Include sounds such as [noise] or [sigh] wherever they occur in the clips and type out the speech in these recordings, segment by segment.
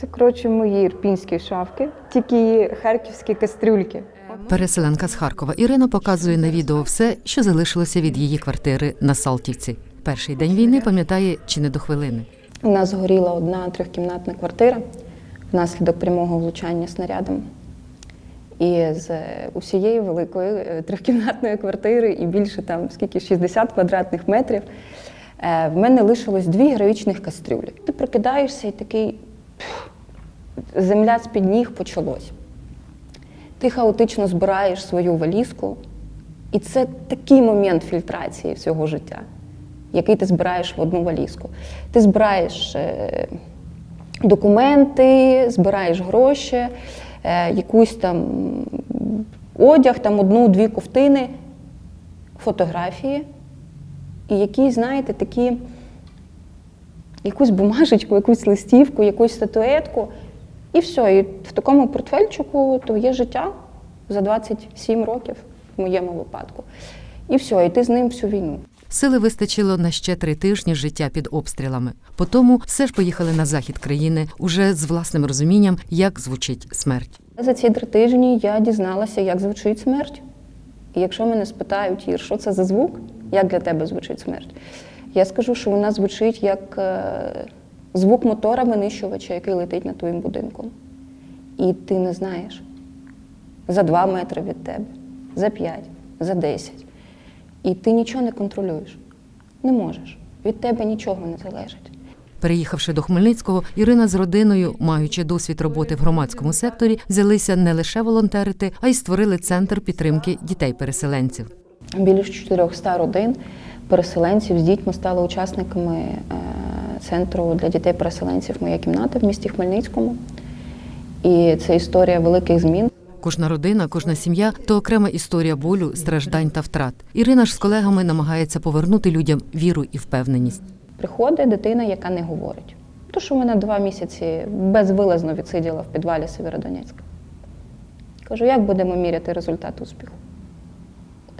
Це коротше мої ірпінські шафки, тільки харківські кастрюльки. Переселенка з Харкова Ірина показує на відео все, що залишилося від її квартири на Салтівці. Перший день війни пам'ятає чи не до хвилини. У нас згоріла одна трьохкімнатна квартира внаслідок прямого влучання снарядом. І з усієї великої е, трьохкімнатної квартири і більше там скільки 60 квадратних метрів. е, В мене лишилось дві героїчних кастрюлі. Ти прокидаєшся і такий земля з-під ніг почалось. Ти хаотично збираєш свою валізку, і це такий момент фільтрації всього життя, який ти збираєш в одну валізку. Ти збираєш е, документи, збираєш гроші, е, якусь там одяг, там одну-дві ковтини, фотографії, і якісь, знаєте, такі якусь бумажечку, якусь листівку, якусь статуетку. І все. І в такому портфельчику твоє життя за 27 років в моєму випадку. І все, і ти з ним всю війну. Сили вистачило на ще три тижні життя під обстрілами. Потому все ж поїхали на захід країни уже з власним розумінням, як звучить смерть. За ці три тижні я дізналася, як звучить смерть. І якщо мене спитають, Ір, що це за звук, як для тебе звучить смерть, я скажу, що вона звучить як е, звук мотора винищувача, який летить над твоїм будинком. І ти не знаєш за два метри від тебе, за п'ять, за десять. І ти нічого не контролюєш. Не можеш. Від тебе нічого не залежить. Переїхавши до Хмельницького, Ірина з родиною, маючи досвід роботи в громадському секторі, взялися не лише волонтерити, а й створили центр підтримки дітей-переселенців. Більше 400 родин переселенців з дітьми стали учасниками е, центру для дітей-переселенців Моя кімната в місті Хмельницькому. І це історія великих змін. Кожна родина, кожна сім'я то окрема історія болю, страждань та втрат. Ірина ж з колегами намагається повернути людям віру і впевненість. Приходить дитина, яка не говорить. То, що вона два місяці безвилазно відсиділа в підвалі Сєвєродонецька. Кажу, як будемо міряти результат успіху?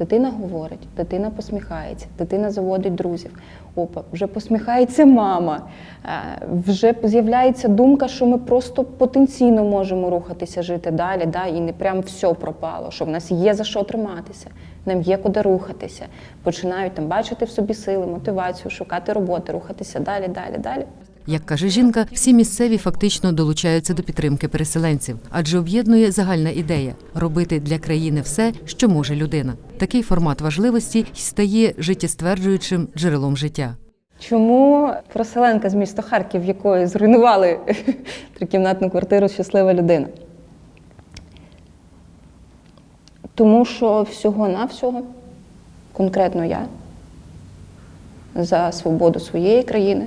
Дитина говорить, дитина посміхається, дитина заводить друзів. Опа, вже посміхається мама. Е, Вже з'являється думка, що ми просто потенційно можемо рухатися, жити далі, да, і не прям все пропало, що в нас є за що триматися, нам є куди рухатися. Починають там бачити в собі сили, мотивацію, шукати роботи, рухатися далі, далі, далі. Як каже жінка, всі місцеві фактично долучаються до підтримки переселенців, адже об'єднує загальна ідея робити для країни все, що може людина. Такий формат важливості й стає життєстверджуючим джерелом життя. Чому проселенка з міста Харків, якої зруйнували [laughs] трикімнатну квартиру щаслива людина? Тому що всього-навсього, конкретно я, за свободу своєї країни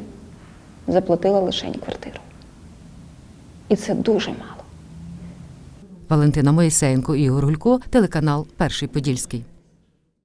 заплатила лише квартиру. І це дуже мало. Валентина Моїсеєнко, Ігор Гулько, телеканал Перший Подільський.